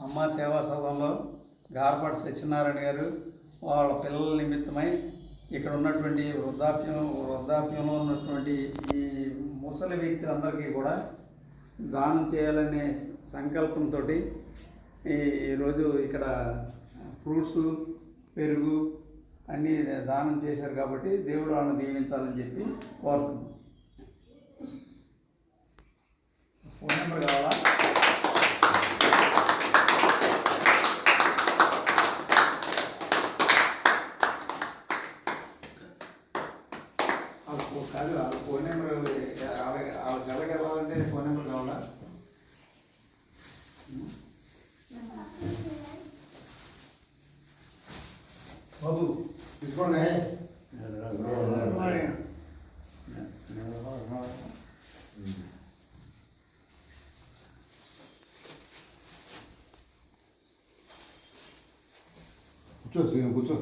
అమ్మ సేవా సదనంలో గార్పాటి సత్యనారాయణ గారు వాళ్ళ పిల్లల నిమిత్తమై ఇక్కడ ఉన్నటువంటి వృద్ధాప్యం వృద్ధాప్యంలో ఉన్నటువంటి ఈ ముసలి వ్యక్తులందరికీ కూడా దానం చేయాలనే సంకల్పంతో ఈ ఈరోజు ఇక్కడ ఫ్రూట్స్ పెరుగు అన్నీ దానం చేశారు కాబట్టి దేవుడు వాళ్ళని దీవించాలని చెప్పి కోరుతున్నాం. ఫోన్ నెంబర్ కావాలా? కాదు వాళ్ళ ఫోన్ నెంబర్ వాళ్ళ వాళ్ళ వెళ్ళాలంటే ఫోన్ నెంబర్ కావాలా? బాబు తీసుకోండి. కూర్చో శ్రీను కూర్చో.